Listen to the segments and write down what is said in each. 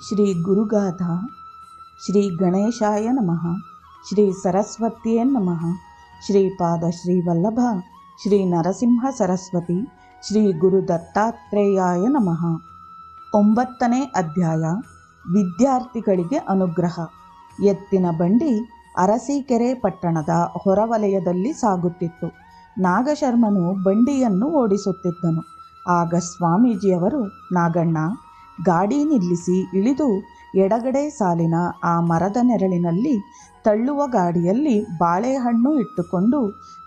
ಶ್ರೀ ಗುರುಗಾಥ, ಶ್ರೀ ಗಣೇಶಾಯ ನಮಃ, ಶ್ರೀ ಸರಸ್ವತಿಯೇ ನಮಃ ಶ್ರೀಪಾದ ಶ್ರೀ ವಲ್ಲಭ, ಶ್ರೀ ನರಸಿಂಹ ಸರಸ್ವತಿ, ಶ್ರೀ ಗುರು ದತ್ತಾತ್ರೇಯಾಯ ನಮಃ. ಒಂಬತ್ತನೇ ಅಧ್ಯಾಯ, ವಿದ್ಯಾರ್ಥಿಗಳಿಗೆ ಅನುಗ್ರಹ. ಎತ್ತಿನ ಬಂಡಿ ಅರಸೀಕೆರೆ ಪಟ್ಟಣದ ಹೊರವಲಯದಲ್ಲಿ ಸಾಗುತ್ತಿತ್ತು. ನಾಗಶರ್ಮನು ಬಂಡಿಯನ್ನು ಓಡಿಸುತ್ತಿದ್ದನು. ಆಗ ಸ್ವಾಮೀಜಿಯವರು, ನಾಗಣ್ಣ ಗಾಡಿ ನಿಲ್ಲಿಸಿ ಇಳಿದು ಎಡಗಡೆ ಸಾಲಿನ ಆ ಮರದ ನೆರಳಿನಲ್ಲಿ ತಳ್ಳುವ ಗಾಡಿಯಲ್ಲಿ ಬಾಳೆಹಣ್ಣು ಇಟ್ಟುಕೊಂಡು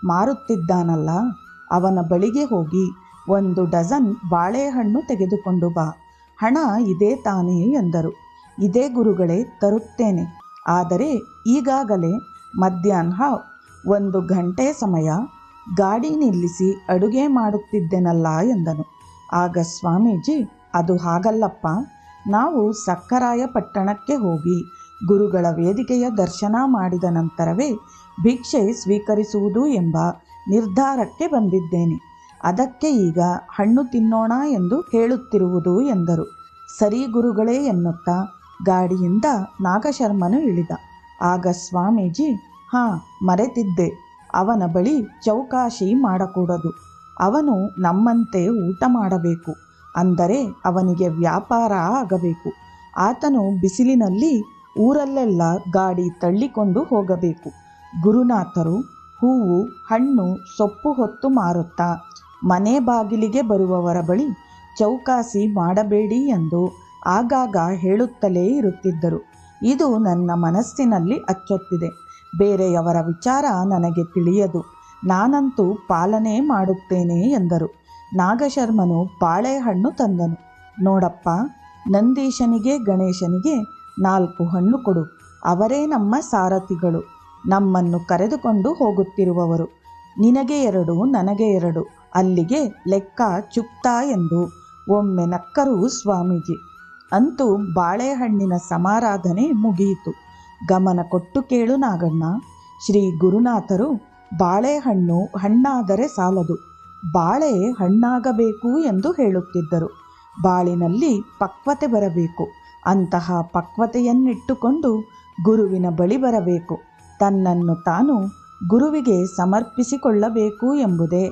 ಮಾರುತ್ತಿದ್ದಾನಲ್ಲ, ಅವನ ಬಳಿಗೆ ಹೋಗಿ ಒಂದು ಡಜನ್ ಬಾಳೆಹಣ್ಣು ತೆಗೆದುಕೊಂಡು ಬಾ, ಹಣ ಇದೇ ತಾನೇ ಎಂದರು. ಇದೇ ಗುರುಗಳೇ, ತರುತ್ತೇನೆ. ಆದರೆ ಈಗಾಗಲೇ ಮಧ್ಯಾಹ್ನ ಒಂದು ಗಂಟೆ ಸಮಯ, ಗಾಡಿ ನಿಲ್ಲಿಸಿ ಅಡುಗೆ ಮಾಡುತ್ತಿದ್ದೆನಲ್ಲ ಎಂದನು. ಆಗ ಸ್ವಾಮೀಜಿ ಅದು ಹಾಗಲ್ಲಪ್ಪ. ನಾವು ಸಕ್ಕರಾಯ ಪಟ್ಟಣಕ್ಕೆ ಹೋಗಿ ಗುರುಗಳ ವೇದಿಕೆಯ ದರ್ಶನ ಮಾಡಿದ ನಂತರವೇ ಭಿಕ್ಷೆ ಸ್ವೀಕರಿಸುವುದು ಎಂಬ ನಿರ್ಧಾರಕ್ಕೆ ಬಂದಿದ್ದೇನೆ. ಅದಕ್ಕೆ ಈಗ ಹಣ್ಣು ತಿನ್ನೋಣ ಎಂದು ಹೇಳುತ್ತಿರುವುದು ಎಂದರು. ಸರಿ ಗುರುಗಳೇ ಎನ್ನುತ್ತಾ ಗಾಡಿಯಿಂದ ನಾಗಶರ್ಮನು ಇಳಿದ. ಆಗ ಸ್ವಾಮೀಜಿ, ಹಾಂ, ಮರೆತಿದ್ದೆ. ಅವನ ಬಳಿ ಚೌಕಾಶಿ ಮಾಡಕೂಡದು. ಅವನು ನಮ್ಮಂತೆ ಊಟ ಮಾಡಬೇಕು. ಅಂದರೆ ಅವನಿಗೆ ವ್ಯಾಪಾರ ಆಗಬೇಕು. ಆತನು ಬಿಸಿಲಿನಲ್ಲಿ ಊರಲ್ಲೆಲ್ಲ ಗಾಡಿ ತಳ್ಳಿಕೊಂಡು ಹೋಗಬೇಕು. ಗುರುನಾಥರು ಹೂವು, ಹಣ್ಣು, ಸೊಪ್ಪು ಹೊತ್ತು ಮಾರುತ್ತಾ ಮನೆ ಬಾಗಿಲಿಗೆ ಬರುವವರ ಬಳಿ ಚೌಕಾಸಿ ಮಾಡಬೇಡಿ ಎಂದು ಆಗಾಗ ಹೇಳುತ್ತಲೇ ಇರುತ್ತಿದ್ದರು. ಇದು ನನ್ನ ಮನಸ್ಸಿನಲ್ಲಿ ಅಚ್ಚೊತ್ತಿದೆ. ಬೇರೆಯವರ ವಿಚಾರ ನನಗೆ ತಿಳಿಯದು. ನಾನಂತೂ ಪಾಲನೆ ಮಾಡುತ್ತೇನೆ ಎಂದರು. ನಾಗಶರ್ಮನು ಬಾಳೆಹಣ್ಣು ತಂದನು. ನೋಡಪ್ಪ, ನಂದೀಶನಿಗೆ ಗಣೇಶನಿಗೆ ನಾಲ್ಕು ಹಣ್ಣು ಕೊಡು, ಅವರೇ ನಮ್ಮ ಸಾರಥಿಗಳು. ನಮ್ಮನ್ನು ಕರೆದುಕೊಂಡು ಹೋಗುತ್ತಿರುವವರು, ನಿನಗೆ ಎರಡು, ನನಗೆ ಎರಡು, ಅಲ್ಲಿಗೆ ಲೆಕ್ಕ ಚುಕ್ತಾ ಎಂದು, ಒಮ್ಮೆ ನಕ್ಕರು ಸ್ವಾಮೀಜಿ. ಅಂತೂ ಬಾಳೆಹಣ್ಣಿನ ಸಮಾರಾಧನೆ ಮುಗಿಯಿತು. ಗಮನ ಕೊಟ್ಟು ಕೇಳು ನಾಗಣ್ಣ, ಶ್ರೀ ಗುರುನಾಥರು ಬಾಳೆಹಣ್ಣು ಹಣ್ಣಾದರೆ ಸಾಲದು. ಬಾಳೆ ಹಣ್ಣಾಗಬೇಕು ಎಂದು ಹೇಳುತ್ತಿದ್ದರು. ಬಾಳಿನಲ್ಲಿ ಪಕ್ವತೆ ಬರಬೇಕು. ಅಂತಹ ಪಕ್ವತೆಯನ್ನಿಟ್ಟುಕೊಂಡು ಗುರುವಿನ ಬಳಿ ಬರಬೇಕು. ತನ್ನನ್ನು ತಾನು ಗುರುವಿಗೆ ಸಮರ್ಪಿಸಿಕೊಳ್ಳಬೇಕು ಎಂಬುದೇ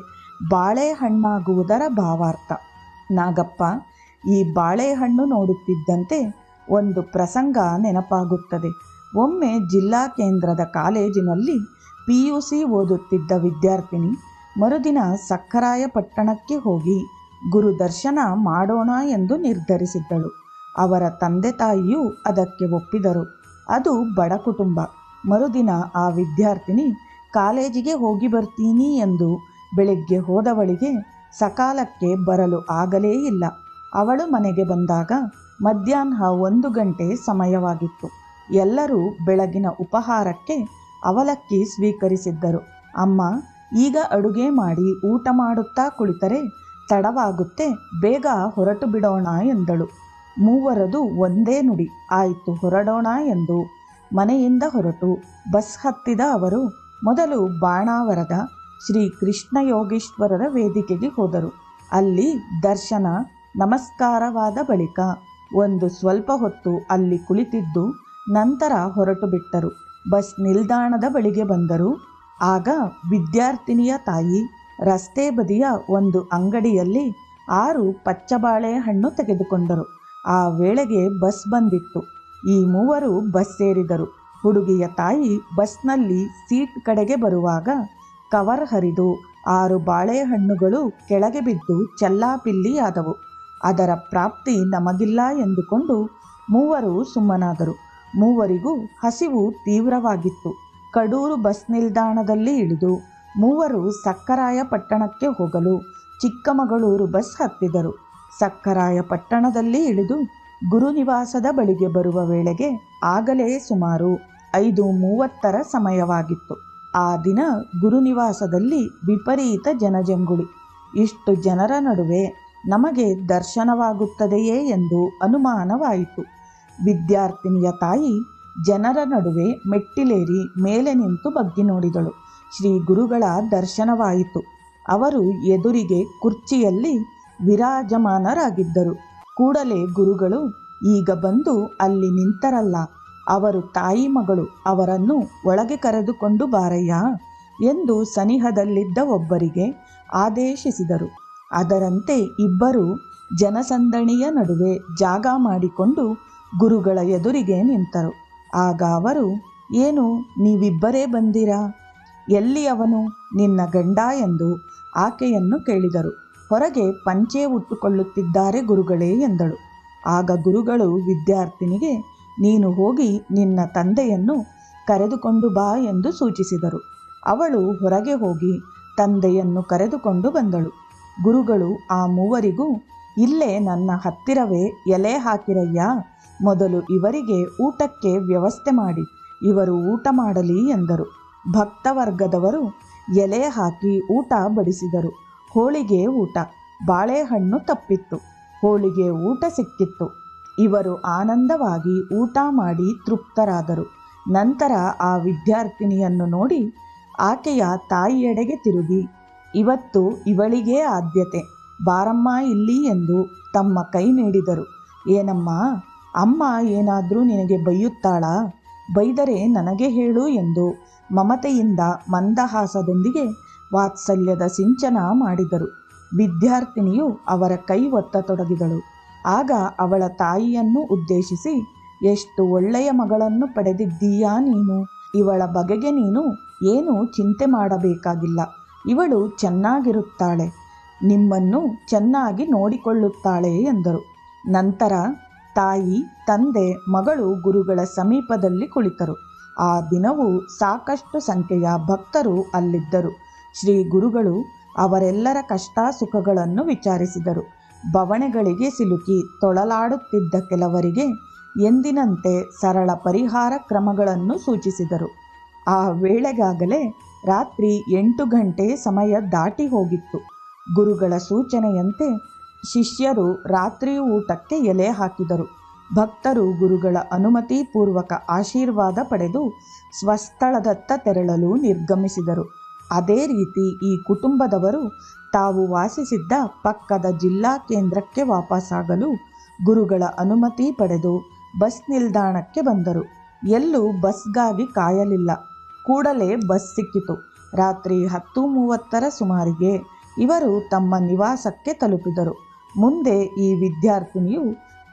ಬಾಳೆಹಣ್ಣಾಗುವುದರ ಭಾವಾರ್ಥ. ನಾಗಪ್ಪ, ಈ ಬಾಳೆಹಣ್ಣು ನೋಡುತ್ತಿದ್ದಂತೆ ಒಂದು ಪ್ರಸಂಗ ನೆನಪಾಗುತ್ತದೆ. ಒಮ್ಮೆ ಜಿಲ್ಲಾ ಕೇಂದ್ರದ ಕಾಲೇಜಿನಲ್ಲಿ ಪಿ ಯು ಸಿ ಓದುತ್ತಿದ್ದ ವಿದ್ಯಾರ್ಥಿನಿ ಮರುದಿನ ಸಕ್ಕರಾಯ ಪಟ್ಟಣಕ್ಕೆ ಹೋಗಿ ಗುರು ದರ್ಶನ ಮಾಡೋಣ ಎಂದು ನಿರ್ಧರಿಸಿದ್ದಳು. ಅವರ ತಂದೆ ತಾಯಿಯೂ ಅದಕ್ಕೆ ಒಪ್ಪಿದರು. ಅದು ಬಡ ಕುಟುಂಬ. ಮರುದಿನ ಆ ವಿದ್ಯಾರ್ಥಿನಿ, ಕಾಲೇಜಿಗೆ ಹೋಗಿ ಬರ್ತೀನಿ ಎಂದು ಬೆಳಿಗ್ಗೆ ಹೋದವಳಿಗೆ ಸಕಾಲಕ್ಕೆ ಬರಲು ಆಗಲೇ ಇಲ್ಲ. ಅವಳು ಮನೆಗೆ ಬಂದಾಗ ಮಧ್ಯಾಹ್ನ ಒಂದು ಗಂಟೆ ಸಮಯವಾಗಿತ್ತು. ಎಲ್ಲರೂ ಬೆಳಗಿನ ಉಪಹಾರಕ್ಕೆ ಅವಲಕ್ಕಿ ಸ್ವೀಕರಿಸಿದ್ದರು. ಅಮ್ಮ ಈಗ ಅಡುಗೆ ಮಾಡಿ ಊಟ ಮಾಡುತ್ತಾ ಕುಳಿತರೆ ತಡವಾಗುತ್ತೆ, ಬೇಗ ಹೊರಟು ಬಿಡೋಣ ಎಂದಳು. ಮೂವರದು ಒಂದೇ ನುಡಿ. ಆಯಿತು, ಹೊರಡೋಣ ಎಂದು ಮನೆಯಿಂದ ಹೊರಟು ಬಸ್ ಹತ್ತಿದ ಅವರು ಮೊದಲು ಬಾಣಾವರದ ಶ್ರೀ ಕೃಷ್ಣ ಯೋಗೀಶ್ವರರ ವೇದಿಕೆಗೆ ಹೋದರು. ಅಲ್ಲಿ ದರ್ಶನ, ನಮಸ್ಕಾರವಾದ ಬಳಿಕ ಒಂದು ಸ್ವಲ್ಪ ಹೊತ್ತು ಅಲ್ಲಿ ಕುಳಿತಿದ್ದು ನಂತರ ಹೊರಟು ಬಿಟ್ಟರು. ಬಸ್ ನಿಲ್ದಾಣದ ಬಳಿಗೆ ಬಂದರು. ಆಗ ವಿದ್ಯಾರ್ಥಿನಿಯ ತಾಯಿ ರಸ್ತೆ ಬದಿಯ ಒಂದು ಅಂಗಡಿಯಲ್ಲಿ ಆರು ಪಚ್ಚಬಾಳೆ ಹಣ್ಣು ತೆಗೆದುಕೊಂಡರು. ಆ ವೇಳೆಗೆ ಬಸ್ ಬಂದಿತ್ತು. ಈ ಮೂವರು ಬಸ್ ಸೇರಿದರು. ಹುಡುಗಿಯ ತಾಯಿ ಬಸ್ನಲ್ಲಿ ಸೀಟ್ ಕಡೆಗೆ ಬರುವಾಗ ಕವರ್ ಹರಿದು ಆರು ಬಾಳೆಹಣ್ಣುಗಳು ಕೆಳಗೆ ಬಿದ್ದು ಚೆಲ್ಲಾಪಿಲ್ಲಿಯಾದವು. ಅದರ ಪ್ರಾಪ್ತಿ ನಮಗಿಲ್ಲ ಎಂದುಕೊಂಡು ಮೂವರು ಸುಮ್ಮನಾದರು. ಮೂವರಿಗೂ ಹಸಿವು ತೀವ್ರವಾಗಿತ್ತು. ಕಡೂರು ಬಸ್ ನಿಲ್ದಾಣದಲ್ಲಿ ಇಳಿದು ಮೂವರು ಸಕ್ಕರಾಯ ಪಟ್ಟಣಕ್ಕೆ ಹೋಗಲು ಚಿಕ್ಕಮಗಳೂರು ಬಸ್ ಹತ್ತಿದರು. ಸಕ್ಕರಾಯ ಪಟ್ಟಣದಲ್ಲಿ ಇಳಿದು ಗುರುನಿವಾಸದ ಬಳಿಗೆ ಬರುವ ವೇಳೆಗೆ ಆಗಲೇ ಸುಮಾರು ಐದು ಮೂವತ್ತರ ಸಮಯವಾಗಿತ್ತು. ಆ ದಿನ ಗುರುನಿವಾಸದಲ್ಲಿ ವಿಪರೀತ ಜನಜಂಗುಳಿ. ಇಷ್ಟು ಜನರ ನಡುವೆ ನಮಗೆ ದರ್ಶನವಾಗುತ್ತದೆಯೇ ಎಂದು ಅನುಮಾನವಾಯಿತು. ವಿದ್ಯಾರ್ಥಿನಿಯ ತಾಯಿ ಜನರ ನಡುವೆ ಮೆಟ್ಟಿಲೇರಿ ಮೇಲೆ ನಿಂತು ಬಗ್ಗಿ ನೋಡಿದಳು. ಶ್ರೀ ಗುರುಗಳ ದರ್ಶನವಾಯಿತು. ಅವರು ಎದುರಿಗೆ ಕುರ್ಚಿಯಲ್ಲಿ ವಿರಾಜಮಾನರಾಗಿದ್ದರು. ಕೂಡಲೇ ಗುರುಗಳು ಈಗ ಬಂದು ಅಲ್ಲಿ ನಿಂತರಲ್ಲ, ಅವರು ತಾಯಿ ಮಗಳು ಅವರನ್ನು ಒಳಗೆ ಕರೆದುಕೊಂಡು ಬಾರಯ್ಯ ಎಂದು ಸನಿಹದಲ್ಲಿದ್ದ ಒಬ್ಬರಿಗೆ ಆದೇಶಿಸಿದರು. ಅದರಂತೆ ಇಬ್ಬರು ಜನಸಂದಣಿಯ ನಡುವೆ ಜಾಗ ಮಾಡಿಕೊಂಡು ಗುರುಗಳ ಎದುರಿಗೆ ನಿಂತರು. ಆಗ ಅವರು, ಏನು, ನೀವಿಬ್ಬರೇ ಬಂದಿರಾ? ಎಲ್ಲಿ ಅವನು? ನಿನ್ನ ಗಂಡ ಎಂದು ಆಕೆಯನ್ನು ಕೇಳಿದರು. ಹೊರಗೆ ಪಂಚೆ ಉಟ್ಟುಕೊಳ್ಳುತ್ತಿದ್ದಾರೆ ಗುರುಗಳೇ ಎಂದಳು. ಆಗ ಗುರುಗಳು ವಿದ್ಯಾರ್ಥಿನಿಗೆ, ನೀನು ಹೋಗಿ ನಿನ್ನ ತಂದೆಯನ್ನು ಕರೆದುಕೊಂಡು ಬಾ ಎಂದು ಸೂಚಿಸಿದರು. ಅವಳು ಹೊರಗೆ ಹೋಗಿ ತಂದೆಯನ್ನು ಕರೆದುಕೊಂಡು ಬಂದಳು. ಗುರುಗಳು ಆ ಮೂವರಿಗೂ ಇಲ್ಲೇ ನನ್ನ ಹತ್ತಿರವೇ ಎಲೆ ಹಾಕಿರಯ್ಯ. ಮೊದಲು ಇವರಿಗೆ ಊಟಕ್ಕೆ ವ್ಯವಸ್ಥೆ ಮಾಡಿ. ಇವರು ಊಟ ಮಾಡಲಿ ಎಂದರು. ಭಕ್ತವರ್ಗದವರು ಎಲೆ ಹಾಕಿ ಊಟ ಬಡಿಸಿದರು. ಹೋಳಿಗೆ ಊಟ. ಬಾಳೆಹಣ್ಣು ತಪ್ಪಿತ್ತು. ಹೋಳಿಗೆ ಊಟ ಸಿಕ್ಕಿತ್ತು. ಇವರು ಆನಂದವಾಗಿ ಊಟ ಮಾಡಿ ತೃಪ್ತರಾದರು. ನಂತರ ಆ ವಿದ್ಯಾರ್ಥಿನಿಯನ್ನು ನೋಡಿ ಆಕೆಯ ತಾಯಿಯೆಡೆಗೆ ತಿರುಗಿ, ಇವತ್ತು ಇವಳಿಗೇ ಆದ್ಯತೆ. ಬಾರಮ್ಮ ಇಲ್ಲಿ ಎಂದು ತಮ್ಮ ಕೈ ನೀಡಿದರು. ಏನಮ್ಮ? ಅಮ್ಮ ಏನಾದರೂ ನಿನಗೆ ಬೈಯುತ್ತಾಳಾ? ಬೈದರೆ ನನಗೆ ಹೇಳು ಎಂದು ಮಮತೆಯಿಂದ ಮಂದಹಾಸದೊಂದಿಗೆ ವಾತ್ಸಲ್ಯದ ಸಿಂಚನ ಮಾಡಿದರು. ವಿದ್ಯಾರ್ಥಿನಿಯು ಅವರ ಕೈ ಒತ್ತತೊಡಗಿದಳು ಆಗ ಅವಳ ತಾಯಿಯನ್ನು ಉದ್ದೇಶಿಸಿ, ಎಷ್ಟು ಒಳ್ಳೆಯ ಮಗಳನ್ನು ಪಡೆದಿದ್ದೀಯಾ ನೀನು? ಇವಳ ಬಗೆಗೆ ನೀನು ಏನು ಚಿಂತೆ ಮಾಡಬೇಕಾಗಿಲ್ಲ. ಇವಳು ಚೆನ್ನಾಗಿರುತ್ತಾಳೆ. ನಿಮ್ಮನ್ನು ಚೆನ್ನಾಗಿ ನೋಡಿಕೊಳ್ಳುತ್ತಾಳೆ ಎಂದರು. ನಂತರ ತಾಯಿ, ತಂದೆ, ಮಗಳು ಗುರುಗಳ ಸಮೀಪದಲ್ಲಿ ಕುಳಿತರು. ಆ ದಿನವೂ ಸಾಕಷ್ಟು ಸಂಖ್ಯೆಯ ಭಕ್ತರು ಅಲ್ಲಿದ್ದರು. ಶ್ರೀ ಗುರುಗಳು ಅವರೆಲ್ಲರ ಕಷ್ಟ ಸುಖಗಳನ್ನು ವಿಚಾರಿಸಿದರು. ಬವಣೆಗಳಿಗೆ ಸಿಲುಕಿ ತೊಳಲಾಡುತ್ತಿದ್ದ ಕೆಲವರಿಗೆ ಎಂದಿನಂತೆ ಸರಳ ಪರಿಹಾರ ಕ್ರಮಗಳನ್ನು ಸೂಚಿಸಿದರು. ಆ ವೇಳೆಗಾಗಲೇ ರಾತ್ರಿ ಎಂಟು ಗಂಟೆ ಸಮಯ ದಾಟಿ ಹೋಗಿತ್ತು. ಗುರುಗಳ ಸೂಚನೆಯಂತೆ ಶಿಷ್ಯರು ರಾತ್ರಿ ಊಟಕ್ಕೆ ಎಲೆ ಹಾಕಿದರು. ಭಕ್ತರು ಗುರುಗಳ ಅನುಮತಿ ಪೂರ್ವಕ ಆಶೀರ್ವಾದ ಪಡೆದು ಸ್ವಸ್ಥಳದತ್ತ ತೆರಳಲು ನಿರ್ಗಮಿಸಿದರು. ಅದೇ ರೀತಿ ಈ ಕುಟುಂಬದವರು ತಾವು ವಾಸಿಸಿದ್ದ ಪಕ್ಕದ ಜಿಲ್ಲಾ ಕೇಂದ್ರಕ್ಕೆ ವಾಪಸ್ಸಾಗಲು ಗುರುಗಳ ಅನುಮತಿ ಪಡೆದು ಬಸ್ ನಿಲ್ದಾಣಕ್ಕೆ ಬಂದರು. ಎಲ್ಲೂ ಬಸ್ಗಾಗಿ ಕಾಯಲಿಲ್ಲ. ಕೂಡಲೇ ಬಸ್ ಸಿಕ್ಕಿತು. ರಾತ್ರಿ ಹತ್ತು ಮೂವತ್ತರ ಸುಮಾರಿಗೆ ಇವರು ತಮ್ಮ ನಿವಾಸಕ್ಕೆ ತಲುಪಿದರು. ಮುಂದೆ ಈ ವಿದ್ಯಾರ್ಥಿನಿಯು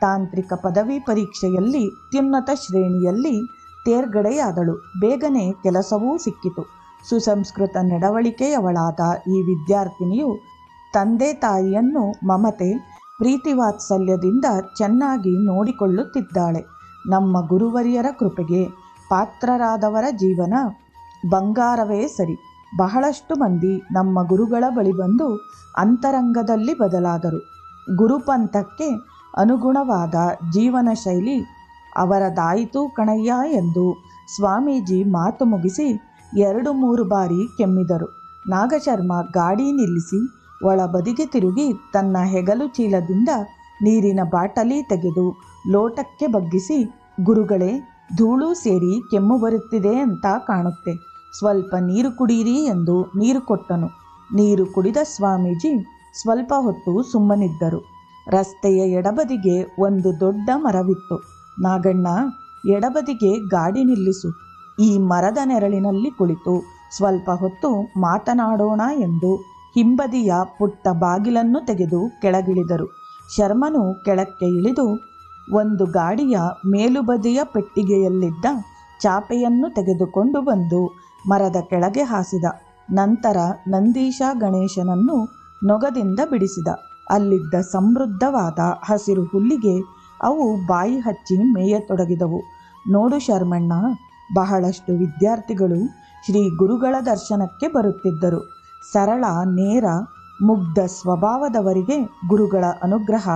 ತಾಂತ್ರಿಕ ಪದವಿ ಪರೀಕ್ಷೆಯಲ್ಲಿ ಅತ್ಯುನ್ನತ ಶ್ರೇಣಿಯಲ್ಲಿ ತೇರ್ಗಡೆಯಾದಳು. ಬೇಗನೆ ಕೆಲಸವೂ ಸಿಕ್ಕಿತು. ಸುಸಂಸ್ಕೃತ ನಡವಳಿಕೆಯವಳಾದ ಈ ವಿದ್ಯಾರ್ಥಿನಿಯು ತಂದೆ ತಾಯಿಯನ್ನು ಮಮತೆ ಪ್ರೀತಿ ವಾತ್ಸಲ್ಯದಿಂದ ಚೆನ್ನಾಗಿ ನೋಡಿಕೊಳ್ಳುತ್ತಿದ್ದಾಳೆ. ನಮ್ಮ ಗುರುವರಿಯರ ಕೃಪೆಗೆ ಪಾತ್ರರಾದವರ ಜೀವನ ಬಂಗಾರವೇ ಸರಿ. ಬಹಳಷ್ಟು ಮಂದಿ ನಮ್ಮ ಗುರುಗಳ ಬಳಿ ಬಂದು ಅಂತರಂಗದಲ್ಲಿ ಬದಲಾದರು. ಗುರುಪಂಥಕ್ಕೆ ಅನುಗುಣವಾದ ಜೀವನ ಶೈಲಿ ಅವರದಾಯಿತು ಕಣಯ್ಯ ಎಂದು ಸ್ವಾಮೀಜಿ ಮಾತು ಮುಗಿಸಿ ಎರಡು ಮೂರು ಬಾರಿ ಕೆಮ್ಮಿದರು. ನಾಗಶರ್ಮ ಗಾಡಿ ನಿಲ್ಲಿಸಿ ಒಳ ಬದಿಗೆ ತಿರುಗಿ ತನ್ನ ಹೆಗಲು ಚೀಲದಿಂದ ನೀರಿನ ಬಾಟಲಿ ತೆಗೆದು ಲೋಟಕ್ಕೆ ಬಗ್ಗಿಸಿ, ಗುರುಗಳೇ, ಧೂಳು ಸೇರಿ ಕೆಮ್ಮು ಬರುತ್ತಿದೆ ಅಂತ ಕಾಣುತ್ತೆ. ಸ್ವಲ್ಪ ನೀರು ಕುಡಿಯಿರಿ ಎಂದು ನೀರು ಕೊಟ್ಟನು. ನೀರು ಕುಡಿದ ಸ್ವಾಮೀಜಿ ಸ್ವಲ್ಪ ಹೊತ್ತು ಸುಮ್ಮನಿದ್ದರು. ರಸ್ತೆಯ ಎಡಬದಿಗೆ ಒಂದು ದೊಡ್ಡ ಮರವಿತ್ತು. ನಾಗಣ್ಣ, ಎಡಬದಿಗೆ ಗಾಡಿ ನಿಲ್ಲಿಸು. ಈ ಮರದ ನೆರಳಿನಲ್ಲಿ ಕುಳಿತು ಸ್ವಲ್ಪ ಹೊತ್ತು ಮಾತನಾಡೋಣ ಎಂದು ಹಿಂಬದಿಯ ಪುಟ್ಟ ಬಾಗಿಲನ್ನು ತೆಗೆದು ಕೆಳಗಿಳಿದರು. ಶರ್ಮನು ಕೆಳಕ್ಕೆ ಇಳಿದು ಒಂದು ಗಾಡಿಯ ಮೇಲುಬದಿಯ ಪೆಟ್ಟಿಗೆಯಲ್ಲಿದ್ದ ಚಾಪೆಯನ್ನು ತೆಗೆದುಕೊಂಡು ಬಂದು ಮರದ ಕೆಳಗೆ ಹಾಸಿದ. ನಂತರ ನಂದೀಶ ಗಣೇಶನನ್ನು ನೊಗದಿಂದ ಬಿಡಿಸಿದ. ಅಲ್ಲಿದ್ದ ಸಮೃದ್ಧವಾದ ಹಸಿರು ಹುಲ್ಲಿಗೆ ಅವು ಬಾಯಿ ಹಚ್ಚಿ ಮೇಯತೊಡಗಿದವು. ನೋಡು ಶರ್ಮಣ್ಣ, ಬಹಳಷ್ಟು ವಿದ್ಯಾರ್ಥಿಗಳು ಶ್ರೀ ಗುರುಗಳ ದರ್ಶನಕ್ಕೆ ಬರುತ್ತಿದ್ದರು. ಸರಳ, ನೇರ, ಮುಗ್ಧ ಸ್ವಭಾವದವರಿಗೆ ಗುರುಗಳ ಅನುಗ್ರಹ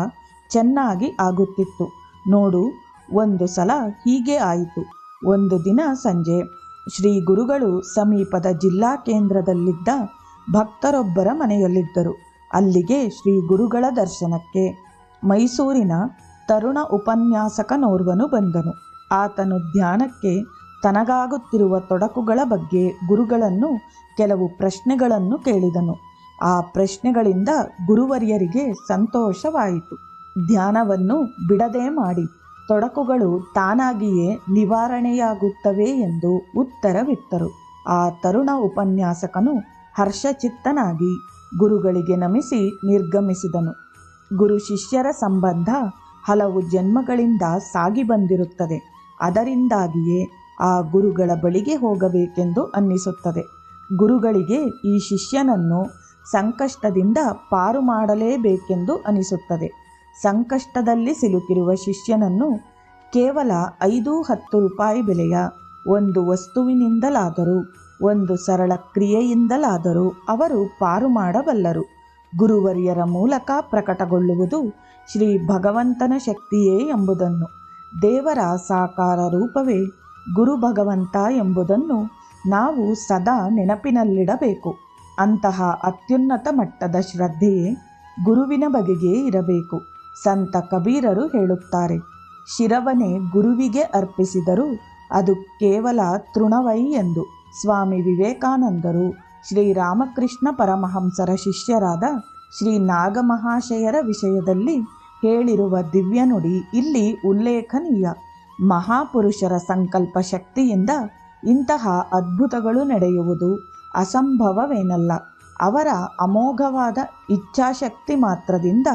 ಚೆನ್ನಾಗಿ ಆಗುತ್ತಿತ್ತು. ನೋಡು, ಒಂದು ಸಲ ಹೀಗೆ ಆಯಿತು. ಒಂದು ದಿನ ಸಂಜೆ ಶ್ರೀ ಗುರುಗಳು ಸಮೀಪದ ಜಿಲ್ಲಾ ಕೇಂದ್ರದಲ್ಲಿದ್ದ ಭಕ್ತರೊಬ್ಬರ ಮನೆಯಲ್ಲಿದ್ದರು. ಅಲ್ಲಿಗೆ ಶ್ರೀ ಗುರುಗಳ ದರ್ಶನಕ್ಕೆ ಮೈಸೂರಿನ ತರುಣ ಉಪನ್ಯಾಸಕನೋರ್ವನು ಬಂದನು. ಆತನು ಧ್ಯಾನಕ್ಕೆ ತನಗಾಗುತ್ತಿರುವ ತೊಡಕುಗಳ ಬಗ್ಗೆ ಗುರುಗಳನ್ನು ಕೆಲವು ಪ್ರಶ್ನೆಗಳನ್ನು ಕೇಳಿದನು. ಆ ಪ್ರಶ್ನೆಗಳಿಂದ ಗುರುವರಿಯರಿಗೆ ಸಂತೋಷವಾಯಿತು. ಧ್ಯಾನವನ್ನು ಬಿಡದೆ ಮಾಡಿ ತೊಡಕುಗಳು ತಾನಾಗಿಯೇ ನಿವಾರಣೆಯಾಗುತ್ತವೆ ಎಂದು ಉತ್ತರವಿತ್ತರು. ಆ ತರುಣ ಉಪನ್ಯಾಸಕನು ಹರ್ಷಚಿತ್ತನಾಗಿ ಗುರುಗಳಿಗೆ ನಮಿಸಿ ನಿರ್ಗಮಿಸಿದನು. ಗುರು ಶಿಷ್ಯರ ಸಂಬಂಧ ಹಲವು ಜನ್ಮಗಳಿಂದ ಸಾಗಿ ಬಂದಿರುತ್ತದೆ. ಅದರಿಂದಾಗಿಯೇ ಆ ಗುರುಗಳ ಬಳಿಗೆ ಹೋಗಬೇಕೆಂದು ಅನ್ನಿಸುತ್ತದೆ. ಗುರುಗಳಿಗೆ ಈ ಶಿಷ್ಯನನ್ನು ಸಂಕಷ್ಟದಿಂದ ಪಾರು ಮಾಡಲೇಬೇಕೆಂದು ಅನಿಸುತ್ತದೆ ಸಂಕಷ್ಟದಲ್ಲಿ ಸಿಲುಕಿರುವ ಶಿಷ್ಯನನ್ನು ಕೇವಲ ಐದು ಹತ್ತು ರೂಪಾಯಿ ಬೆಲೆಯ ಒಂದು ವಸ್ತುವಿನಿಂದಲಾದರೂ, ಒಂದು ಸರಳ ಕ್ರಿಯೆಯಿಂದಲಾದರೂ ಅವರು ಪಾರು ಮಾಡಬಲ್ಲರು. ಗುರುವರಿಯರ ಮೂಲಕ ಪ್ರಕಟಗೊಳ್ಳುವುದು ಶ್ರೀ ಭಗವಂತನ ಶಕ್ತಿಯೇ ಎಂಬುದನ್ನು, ದೇವರ ಸಾಕಾರ ರೂಪವೇ ಗುರು ಭಗವಂತ ಎಂಬುದನ್ನು ನಾವು ಸದಾ ನೆನಪಿನಲ್ಲಿಡಬೇಕು. ಅಂತಹ ಅತ್ಯುನ್ನತ ಮಟ್ಟದ ಶ್ರದ್ಧೆಯೇ ಗುರುವಿನ ಬಗೆಗೆ ಇರಬೇಕು. ಸಂತ ಕಬೀರರು ಹೇಳುತ್ತಾರೆ. ಶಿರವನೆ ಗುರುವಿಗೆ ಅರ್ಪಿಸಿದರೂ ಅದು ಕೇವಲ ತೃಣವೈ ಎಂದು. ಸ್ವಾಮಿ ವಿವೇಕಾನಂದರು ಶ್ರೀರಾಮಕೃಷ್ಣ ಪರಮಹಂಸರ ಶಿಷ್ಯರಾದ ಶ್ರೀ ನಾಗಮಹಾಶಯರ ವಿಷಯದಲ್ಲಿ ಹೇಳಿರುವ ದಿವ್ಯ ನುಡಿ ಇಲ್ಲಿ ಉಲ್ಲೇಖನೀಯ. ಮಹಾಪುರುಷರ ಸಂಕಲ್ಪ ಶಕ್ತಿಯಿಂದ ಇಂತಹ ಅದ್ಭುತಗಳು ನಡೆಯುವುದು ಅಸಂಭವವೇನಲ್ಲ. ಅವರ ಅಮೋಘವಾದ ಇಚ್ಛಾಶಕ್ತಿ ಮಾತ್ರದಿಂದ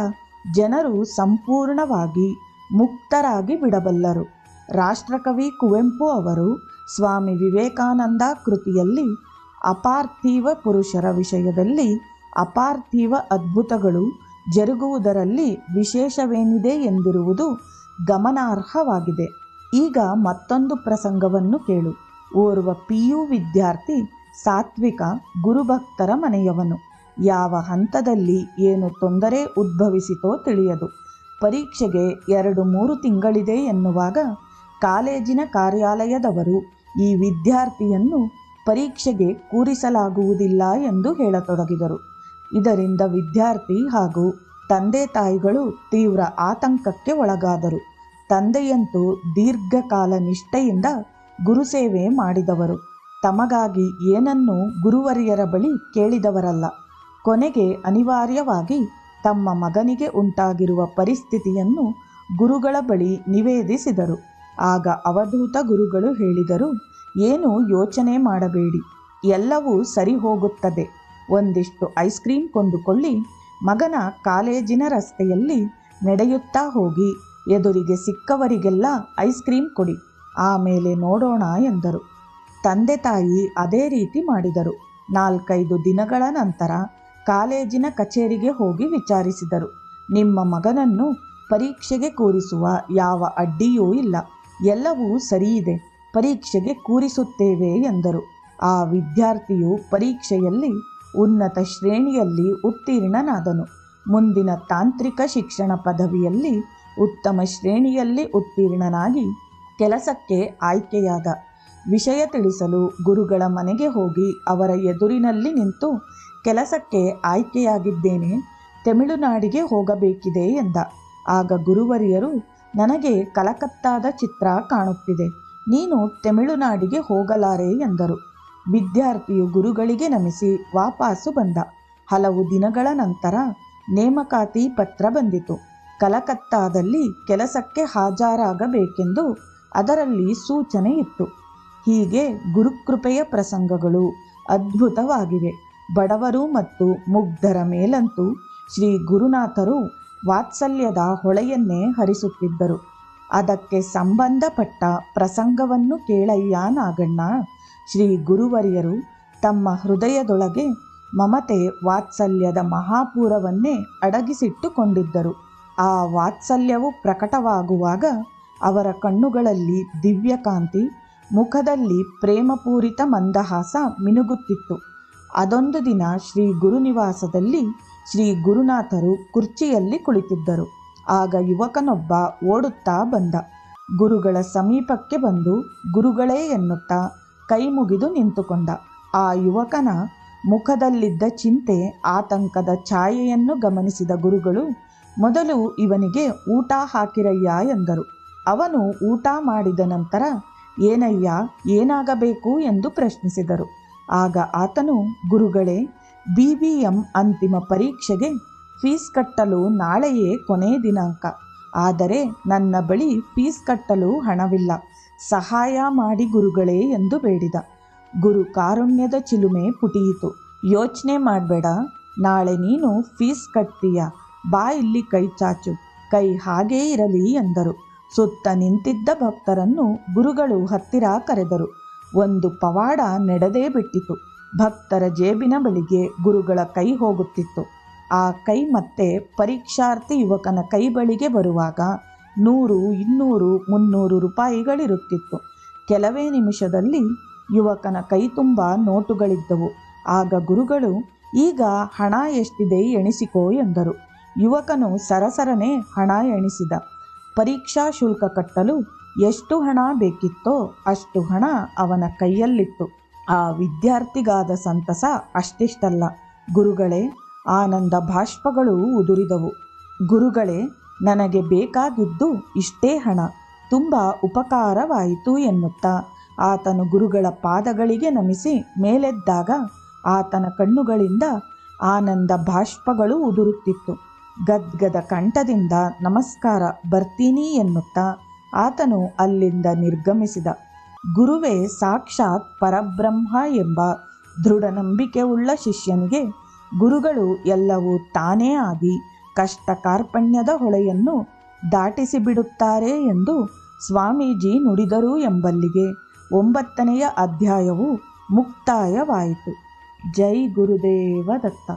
ಜನರು ಸಂಪೂರ್ಣವಾಗಿ ಮುಕ್ತರಾಗಿ ಬಿಡಬಲ್ಲರು. ರಾಷ್ಟ್ರಕವಿ ಕುವೆಂಪು ಅವರು ಸ್ವಾಮಿ ವಿವೇಕಾನಂದ ಕೃತಿಯಲ್ಲಿ ಅಪಾರ್ಥಿವ ಪುರುಷರ ವಿಷಯದಲ್ಲಿ ಅಪಾರ್ಥಿವ ಅದ್ಭುತಗಳು ಜರುಗುವುದರಲ್ಲಿ ವಿಶೇಷವೇನಿದೆ ಎಂದಿರುವುದು ಗಮನಾರ್ಹವಾಗಿದೆ. ಈಗ ಮತ್ತೊಂದು ಪ್ರಸಂಗವನ್ನು ಕೇಳು. ಓರ್ವ ಪಿ ಯು ವಿದ್ಯಾರ್ಥಿ ಸಾತ್ವಿಕ ಗುರುಭಕ್ತರ ಮನೆಯವನು. ಯಾವ ಹಂತದಲ್ಲಿ ಏನು ತೊಂದರೆ ಉದ್ಭವಿಸಿತೋ ತಿಳಿಯದು. ಪರೀಕ್ಷೆಗೆ ಎರಡು ಮೂರು ತಿಂಗಳಿದೆ ಎನ್ನುವಾಗ ಕಾಲೇಜಿನ ಕಾರ್ಯಾಲಯದವರು ಈ ವಿದ್ಯಾರ್ಥಿಯನ್ನು ಪರೀಕ್ಷೆಗೆ ಕೂರಿಸಲಾಗುವುದಿಲ್ಲ ಎಂದು ಹೇಳತೊಡಗಿದರು. ಇದರಿಂದ ವಿದ್ಯಾರ್ಥಿ ಹಾಗೂ ತಂದೆ ತಾಯಿಗಳು ತೀವ್ರ ಆತಂಕಕ್ಕೆ ಒಳಗಾದರು. ತಂದೆಯಂತೂ ದೀರ್ಘಕಾಲ ನಿಷ್ಠೆಯಿಂದ ಗುರುಸೇವೆ ಮಾಡಿದವರು. ತಮಗಾಗಿ ಏನನ್ನೂ ಗುರುವರಿಯರ ಬಳಿ ಕೇಳಿದವರಲ್ಲ. ಕೊನೆಗೆ ಅನಿವಾರ್ಯವಾಗಿ ತಮ್ಮ ಮಗನಿಗೆ ಉಂಟಾಗಿರುವ ಪರಿಸ್ಥಿತಿಯನ್ನು ಗುರುಗಳ ಬಳಿ ನಿವೇದಿಸಿದರು. ಆಗ ಅವಧೂತ ಗುರುಗಳು ಹೇಳಿದರು, ಏನು ಯೋಚನೆ ಮಾಡಬೇಡಿ. ಎಲ್ಲವೂ ಸರಿ ಹೋಗುತ್ತದೆ ಒಂದಿಷ್ಟು ಐಸ್ ಕ್ರೀಮ್ ಕೊಂಡುಕೊಳ್ಳಿ. ಮಗನ ಕಾಲೇಜಿನ ರಸ್ತೆಯಲ್ಲಿ ನಡೆಯುತ್ತಾ ಹೋಗಿ. ಎದುರಿಗೆ ಸಿಕ್ಕವರಿಗೆಲ್ಲ ಐಸ್ ಕ್ರೀಮ್ ಕೊಡಿ. ಆಮೇಲೆ ನೋಡೋಣ ಎಂದರು. ತಂದೆ ತಾಯಿ ಅದೇ ರೀತಿ ಮಾಡಿದರು. ನಾಲ್ಕೈದು ದಿನಗಳ ನಂತರ ಕಾಲೇಜಿನ ಕಚೇರಿಗೆ ಹೋಗಿ ವಿಚಾರಿಸಿದರು. ನಿಮ್ಮ ಮಗನನ್ನು ಪರೀಕ್ಷೆಗೆ ಕೂರಿಸುವ ಯಾವ ಅಡ್ಡಿಯೂ ಇಲ್ಲ. ಎಲ್ಲವೂ ಸರಿಯಿದೆ. ಪರೀಕ್ಷೆಗೆ ಕೂರಿಸುತ್ತೇವೆ ಎಂದರು. ಆ ವಿದ್ಯಾರ್ಥಿಯು ಪರೀಕ್ಷೆಯಲ್ಲಿ ಉನ್ನತ ಶ್ರೇಣಿಯಲ್ಲಿ ಉತ್ತೀರ್ಣನಾದನು. ಮುಂದಿನ ತಾಂತ್ರಿಕ ಶಿಕ್ಷಣ ಪದವಿಯಲ್ಲಿ ಉತ್ತಮ ಶ್ರೇಣಿಯಲ್ಲಿ ಉತ್ತೀರ್ಣನಾಗಿ ಕೆಲಸಕ್ಕೆ ಆಯ್ಕೆಯಾದ. ವಿಷಯ ತಿಳಿಸಲು ಗುರುಗಳ ಮನೆಗೆ ಹೋಗಿ ಅವರ ಎದುರಿನಲ್ಲಿ ನಿಂತು ಕೆಲಸಕ್ಕೆ ಆಯ್ಕೆಯಾಗಿದ್ದೇನೆ. ತಮಿಳುನಾಡಿಗೆ ಹೋಗಬೇಕಿದೆ ಎಂದ. ಆಗ ಗುರುವರಿಯರು, ನನಗೆ ಕಲಕತ್ತಾದ ಚಿತ್ರ ಕಾಣುತ್ತಿದೆ. ನೀನು ತಮಿಳುನಾಡಿಗೆ ಹೋಗಲಾರೆ ಎಂದರು. ವಿದ್ಯಾರ್ಥಿಯು ಗುರುಗಳಿಗೆ ನಮಿಸಿ ವಾಪಸ್ಸು ಬಂದ. ಹಲವು ದಿನಗಳ ನಂತರ ನೇಮಕಾತಿ ಪತ್ರ ಬಂದಿತು. ಕಲಕತ್ತಾದಲ್ಲಿ ಕೆಲಸಕ್ಕೆ ಹಾಜರಾಗಬೇಕೆಂದು ಅದರಲ್ಲಿ ಸೂಚನೆ ಇತ್ತು. ಹೀಗೆ ಗುರುಕೃಪೆಯ ಪ್ರಸಂಗಗಳು ಅದ್ಭುತವಾಗಿವೆ. ಬಡವರು ಮತ್ತು ಮುಗ್ಧರ ಮೇಲಂತೂ ಶ್ರೀ ಗುರುನಾಥರು ವಾತ್ಸಲ್ಯದ ಹೊಳೆಯನ್ನೇ ಹರಿಸುತ್ತಿದ್ದರು. ಅದಕ್ಕೆ ಸಂಬಂಧಪಟ್ಟ ಪ್ರಸಂಗವನ್ನು ಕೇಳಯ್ಯ ನಾಗಣ್ಣ. ಶ್ರೀ ಗುರುವರಿಯರು ತಮ್ಮ ಹೃದಯದೊಳಗೆ ಮಮತೆ ವಾತ್ಸಲ್ಯದ ಮಹಾಪೂರವನ್ನೇ ಅಡಗಿಸಿಟ್ಟುಕೊಂಡಿದ್ದರು. ಆ ವಾತ್ಸಲ್ಯವು ಪ್ರಕಟವಾಗುವಾಗ ಅವರ ಕಣ್ಣುಗಳಲ್ಲಿ ದಿವ್ಯಕಾಂತಿ, ಮುಖದಲ್ಲಿ ಪ್ರೇಮಪೂರಿತ ಮಂದಹಾಸ ಮಿನುಗುತ್ತಿತ್ತು. ಅದೊಂದು ದಿನ ಶ್ರೀ ಗುರುನಿವಾಸದಲ್ಲಿ ಶ್ರೀ ಗುರುನಾಥರು ಕುರ್ಚಿಯಲ್ಲಿ ಕುಳಿತಿದ್ದರು. ಆಗ ಯುವಕನೊಬ್ಬ ಓಡುತ್ತಾ ಬಂದ. ಗುರುಗಳ ಸಮೀಪಕ್ಕೆ ಬಂದು ಗುರುಗಳೇ ಎನ್ನುತ್ತಾ ಕೈ ಮುಗಿದು ನಿಂತುಕೊಂಡ. ಆ ಯುವಕನ ಮುಖದಲ್ಲಿದ್ದ ಚಿಂತೆ, ಆತಂಕದ ಛಾಯೆಯನ್ನು ಗಮನಿಸಿದ ಗುರುಗಳು, ಮೊದಲು ಇವನಿಗೆ ಊಟ ಹಾಕಿರಯ್ಯ ಎಂದರು. ಅವನು ಊಟ ಮಾಡಿದ ನಂತರ, ಏನಯ್ಯ, ಏನಾಗಬೇಕು? ಎಂದು ಪ್ರಶ್ನಿಸಿದರು. ಆಗ ಆತನು, ಗುರುಗಳೇ, ಬಿ ಬಿ ಎಂ ಅಂತಿಮ ಪರೀಕ್ಷೆಗೆ ಫೀಸ್ ಕಟ್ಟಲು ನಾಳೆಯೇ ಕೊನೆ ದಿನಾಂಕ. ಆದರೆ ನನ್ನ ಬಳಿ ಫೀಸ್ ಕಟ್ಟಲು ಹಣವಿಲ್ಲ. ಸಹಾಯ ಮಾಡಿ ಗುರುಗಳೇ ಎಂದು ಬೇಡಿದ. ಗುರು ಕಾರುಣ್ಯದ ಚಿಲುಮೆ ಪುಟಿಯಿತು. ಯೋಚನೆ ಮಾಡಬೇಡ. ನಾಳೆ ನೀನು ಫೀಸ್ ಕಟ್ತೀಯ. ಬಾ ಇಲ್ಲಿ ಕೈ ಚಾಚು. ಕೈ ಹಾಗೇ ಇರಲಿ ಎಂದರು. ಸುತ್ತ ನಿಂತಿದ್ದ ಭಕ್ತರನ್ನು ಗುರುಗಳು ಹತ್ತಿರ ಕರೆದರು. ಒಂದು ಪವಾಡ ನಡೆದೇ ಬಿಟ್ಟಿತು. ಭಕ್ತರ ಜೇಬಿನ ಬಳಿಗೆ ಗುರುಗಳ ಕೈ ಹೋಗುತ್ತಿತ್ತು. ಆ ಕೈ ಮತ್ತೆ ಪರೀಕ್ಷಾರ್ಥಿ ಯುವಕನ ಕೈ ಬಳಿಗೆ ಬರುವಾಗ ನೂರು, ಇನ್ನೂರು, ಮುನ್ನೂರು ರೂಪಾಯಿಗಳಿರುತ್ತಿತ್ತು. ಕೆಲವೇ ನಿಮಿಷದಲ್ಲಿ ಯುವಕನ ಕೈ ತುಂಬ ನೋಟುಗಳಿದ್ದವು. ಆಗ ಗುರುಗಳು, ಈಗ ಹಣ ಎಷ್ಟಿದೆ ಎಣಿಸಿಕೋ ಎಂದರು. ಯುವಕನು ಸರಸರನೆ ಹಣ ಎಣಿಸಿದ. ಪರೀಕ್ಷಾ ಶುಲ್ಕ ಕಟ್ಟಲು ಎಷ್ಟು ಹಣ ಬೇಕಿತ್ತೋ ಅಷ್ಟು ಹಣ ಅವನ ಕೈಯಲ್ಲಿತ್ತು. ಆ ವಿದ್ಯಾರ್ಥಿಗಾದ ಸಂತಸ ಅಷ್ಟಿಷ್ಟಲ್ಲ. ಗುರುಗಳೇ, ಆನಂದ ಬಾಷ್ಪಗಳು ಉದುರಿದವು. ಗುರುಗಳೇ, ನನಗೆ ಬೇಕಾಗಿದ್ದು ಇಷ್ಟೇ ಹಣ. ತುಂಬ ಉಪಕಾರವಾಯಿತು ಎನ್ನುತ್ತಾ ಆತನು ಗುರುಗಳ ಪಾದಗಳಿಗೆ ನಮಿಸಿ ಮೇಲೆದ್ದಾಗ ಆತನ ಕಣ್ಣುಗಳಿಂದ ಆನಂದ ಬಾಷ್ಪಗಳು ಉದುರುತ್ತಿತ್ತು. ಗದ್ಗದ ಕಂಠದಿಂದ ನಮಸ್ಕಾರ, ಬರ್ತೀನಿ ಎನ್ನುತ್ತಾ ಆತನು ಅಲ್ಲಿಂದ ನಿರ್ಗಮಿಸಿದ. ಗುರುವೇ, ಸಾಕ್ಷಾತ್ ಪರಬ್ರಹ್ಮ ಎಂಬ ದೃಢ ನಂಬಿಕೆ ಉಳ್ಳ ಶಿಷ್ಯನಿಗೆ ಗುರುಗಳು ಎಲ್ಲವೂ ತಾನೇ ಆಗಿ ಕಷ್ಟ ಕಾರ್ಪಣ್ಯದ ಹೊಳೆಯನ್ನು ದಾಟಿಸಿಬಿಡುತ್ತಾರೆ ಎಂದು ಸ್ವಾಮೀಜಿ ನುಡಿದರು ಎಂಬಲ್ಲಿಗೆ ಒಂಬತ್ತನೆಯ ಅಧ್ಯಾಯವು ಮುಕ್ತಾಯವಾಯಿತು. ಜೈ ಗುರುದೇವ ದತ್ತ